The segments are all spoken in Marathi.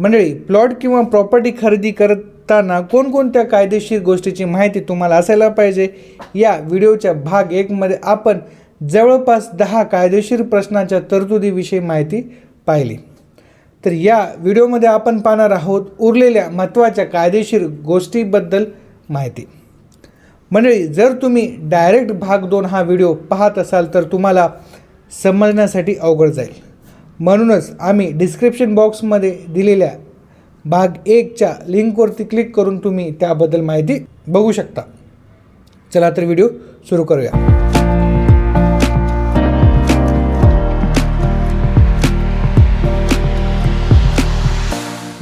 मंडळी प्लॉट किंवा प्रॉपर्टी खरेदी करताना कोणकोणत्या कायदेशीर गोष्टीची माहिती तुम्हाला असायला पाहिजे? या व्हिडिओच्या भाग एकमध्ये आपण जवळपास दहा कायदेशीर प्रश्नाच्या तरतुदीविषयी माहिती पाहिली. तर या व्हिडिओमध्ये आपण पाहणार आहोत उरलेल्या महत्त्वाच्या कायदेशीर गोष्टीबद्दल माहिती. मंडळी जर तुम्ही डायरेक्ट भाग दोन हा व्हिडिओ पाहत असाल तर तुम्हाला समजण्यासाठी अवघड जाईल. म्हणूनच आम्ही डिस्क्रिप्शन बॉक्समध्ये दिलेल्या भाग एकच्या लिंकवरती क्लिक करून तुम्ही त्याबद्दल माहिती बघू शकता. चला तर व्हिडिओ सुरू करूया.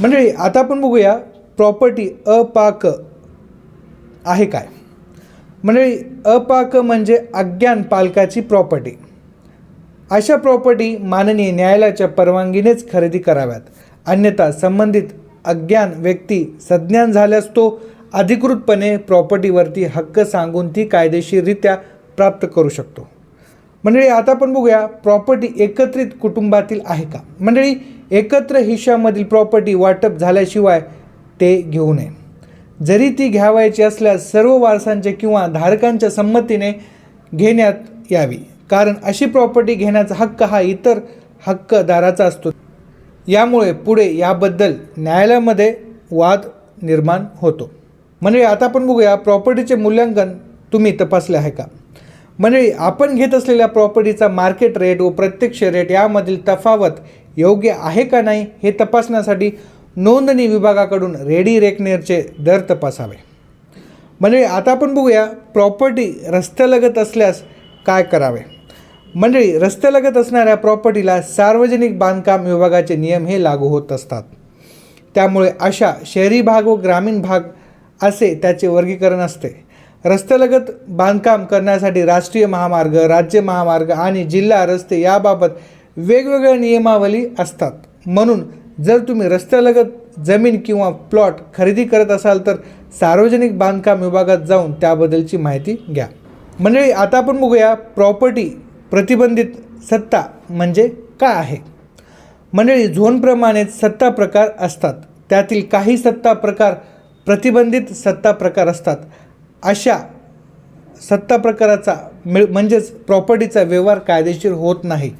मंडळी आता आपण बघूया प्रॉपर्टी अपाक आहे काय. मंडळी अपाक म्हणजे अज्ञान पालकाची प्रॉपर्टी अशा प्रॉपर्टी माननीय न्यायालयाच्या परवानगीनेच खरेदी कराव्यात. अन्यथा संबंधित अज्ञान व्यक्ती सज्ञान झाल्यास तो अधिकृतपणे प्रॉपर्टीवरती हक्क सांगून ती कायदेशीररित्या प्राप्त करू शकतो. मंडळी आता आपण बघूया प्रॉपर्टी एकत्रित कुटुंबातील आहे का? मंडळी एकत्र हिश्यामधील प्रॉपर्टी वाटप झाल्याशिवाय ते घेऊ नये. जरी ती घ्यावायची असल्यास सर्व वारसांच्या किंवा धारकांच्या संमतीने घेण्यात यावी. कारण अशी प्रॉपर्टी घेण्याचा हक्क हा इतर हक्कदाराचा असतो. यामुळे पुढे याबद्दल न्यायालयामध्ये वाद निर्माण होतो. म्हणजे आता आपण बघूया प्रॉपर्टीचे मूल्यांकन तुम्ही तपासले आहे का? म्हणजे आपण घेत असलेल्या प्रॉपर्टीचा मार्केट रेट व प्रत्यक्ष रेट यामधील तफावत योग्य आहे का नाही हे तपासण्यासाठी नोंदणी विभागाकडून रेडी रेकनेरचे दर तपासावे. म्हणजे आता आपण बघूया प्रॉपर्टी रस्त्यालगत असल्यास काय करावे? मंडळी रस्त्यालगत असणाऱ्या प्रॉपर्टीला सार्वजनिक बांधकाम विभागाचे नियम हे लागू होत असतात. त्यामुळे अशा शहरी भाग व ग्रामीण भाग असे त्याचे वर्गीकरण असते. रस्त्यालगत बांधकाम करण्यासाठी राष्ट्रीय महामार्ग राज्य महामार्ग आणि जिल्हा रस्ते याबाबत वेगवेगळ्या नियमावली असतात. म्हणून जर तुम्ही रस्त्यालगत जमीन किंवा प्लॉट खरेदी करत असाल तर सार्वजनिक बांधकाम विभागात जाऊन त्याबद्दलची माहिती घ्या. मंडळी आता आपण बघूया प्रॉपर्टी प्रतिबंधित सत्ता म्हणजे काय आहे? मंडळी झोनप्रमाणेच सत्ता प्रकार असतात. त्यातील काही सत्ता प्रकार प्रतिबंधित सत्ता प्रकार असतात. अशा सत्ता प्रकाराचा मिळ म्हणजेच प्रॉपर्टीचा व्यवहार कायदेशीर होत नाही.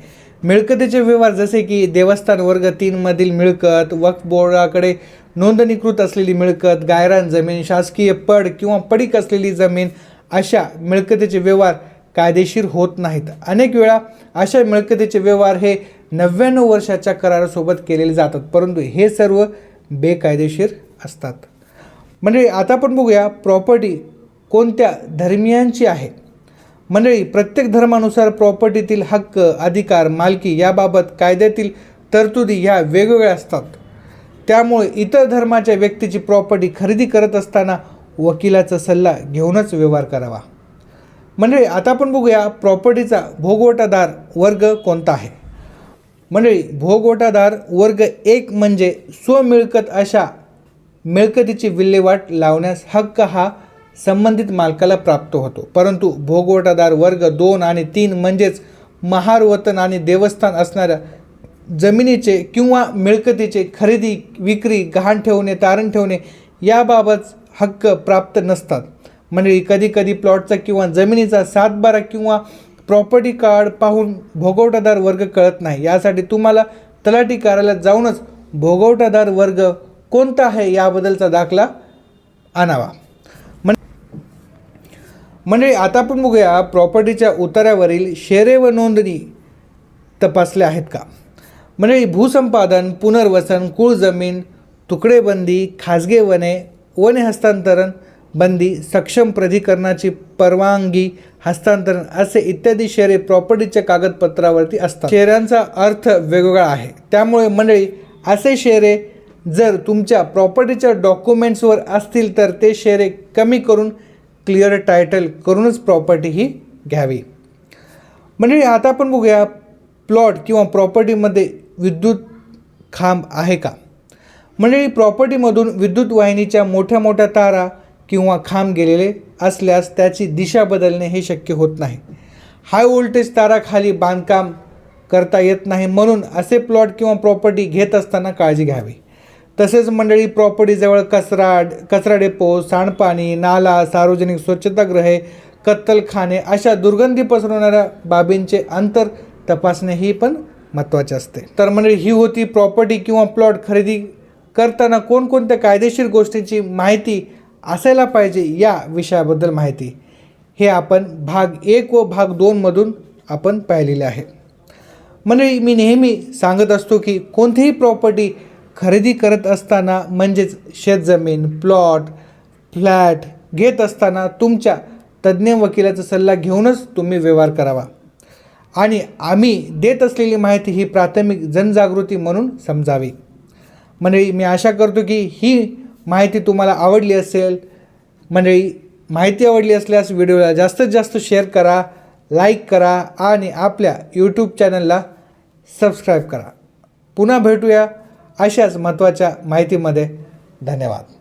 मिळकतीचे व्यवहार जसे की देवस्थान वर्ग तीनमधील मिळकत वक्फ बोर्डाकडे नोंदणीकृत असलेली मिळकत गायरान जमीन शासकीय पड किंवा पडीक असलेली जमीन अशा मिळकतीचे व्यवहार कायदेशीर होत नाहीत. अनेक वेळा अशा मिळकतीचे व्यवहार हे नव्याण्णव वर्षाच्या करारासोबत केलेले जातात परंतु हे सर्व बेकायदेशीर असतात. म्हणजे आता आपण बघूया प्रॉपर्टी कोणत्या धर्मियांची आहे. मंडळी प्रत्येक धर्मानुसार प्रॉपर्टीतील हक्क अधिकार मालकी याबाबत कायद्यातील तरतुदी ह्या वेगवेगळ्या असतात. त्यामुळे इतर धर्माच्या व्यक्तीची प्रॉपर्टी खरेदी करत असताना वकिलाचा सल्ला घेऊनच व्यवहार करावा. मंडळी आता आपण बघूया प्रॉपर्टीचा भोगवटादार वर्ग कोणता आहे? मंडळी भोगवटादार वर्ग एक म्हणजे स्वमिळकत अशा मिळकतीची विल्हेवाट लावण्यास हक्क हा संबंधित मालकाला प्राप्त होतो. परंतु भोगवटादार वर्ग दोन आणि तीन म्हणजेच महार वतन आणि देवस्थान असणाऱ्या जमिनीचे किंवा मिळकतीचे खरेदी विक्री गहाण ठेवणे तारण ठेवणे याबाबत हक्क प्राप्त नसतात. म्हणजे कधीकधी प्लॉटचा किंवा जमिनीचा सातबारा किंवा प्रॉपर्टी कार्ड पाहून भोगवटादार वर्ग कळत नाही. यासाठी तुम्हाला तलाठी कार्यालयात जाऊनच भोगवटादार वर्ग कोणता आहे याबद्दलचा दाखला आणावा. म्हणजे आता आपण बघूया प्रॉपर्टीच्या उतार्यावरील शेरे व नोंदणी तपासल्या आहेत का? म्हणजे भूसंपादन पुनर्वसन कुळ जमीन तुकडेबंदी खाजगी वने वने हस्तांतरण बंदी सक्षम प्राधिकरणाची परवानगी हस्तांतरण असे इत्यादी शेअरे प्रॉपर्टीच्या कागदपत्रावरती असतात. शेअरांचा अर्थ वेगवेगळा आहे. त्यामुळे मंडळी असे शेरे जर तुमच्या प्रॉपर्टीच्या डॉक्युमेंट्सवर असतील तर ते शेअरे कमी करून क्लिअर टायटल करूनच प्रॉपर्टी ही घ्यावी. मंडळी आता आपण बघूया प्लॉट किंवा प्रॉपर्टीमध्ये विद्युत खांब आहे का? मंडळी प्रॉपर्टीमधून विद्युत वाहिनीच्या मोठ्या मोठ्या तारा किंवा खांब गेलेले असल्यास त्याची दिशा बदलणे हे शक्य होत नाही. हाय व्होल्टेज ताराखाली बांधकाम करता येत नाही म्हणून असे प्लॉट किंवा प्रॉपर्टी घेत असताना काळजी घ्यावी. तसेच मंडळी प्रॉपर्टीजवळ कचरा कचरा डेपो सांडपाणी नाला सार्वजनिक स्वच्छतागृहे कत्तलखाने अशा दुर्गंधी पसरवणाऱ्या बाबींचे अंतर तपासणे ही पण महत्त्वाचे असते. तर मंडळी ही होती प्रॉपर्टी किंवा प्लॉट खरेदी करताना कोणकोणत्या कायदेशीर गोष्टींची माहिती असायला पाहिजे या विषयाबद्दल माहिती. हे आपण भाग एक व भाग दोनमधून आपण पाहिलेले आहे. मंडळी मी नेहमी सांगत असतो की कोणतीही प्रॉपर्टी खरेदी करत असताना म्हणजेच शेतजमीन प्लॉट फ्लॅट घेत असताना तुमच्या तज्ज्ञ वकिलाचा सल्ला घेऊनच तुम्ही व्यवहार करावा. आणि आम्ही देत असलेली माहिती ही प्राथमिक जनजागृती म्हणून समजावी. मंडळी मी आशा करतो की ही माहिती तुम्हाला आवडली असेल मंडळी माहिती आवडली असल्यास व्हिडिओला जास्तीत जास्त शेअर करा लाईक करा आणि आपल्या यूट्यूब चॅनलला सबस्क्राईब करा. पुन्हा भेटूया अशाच महत्त्वाच्या माहितीमध्ये. धन्यवाद.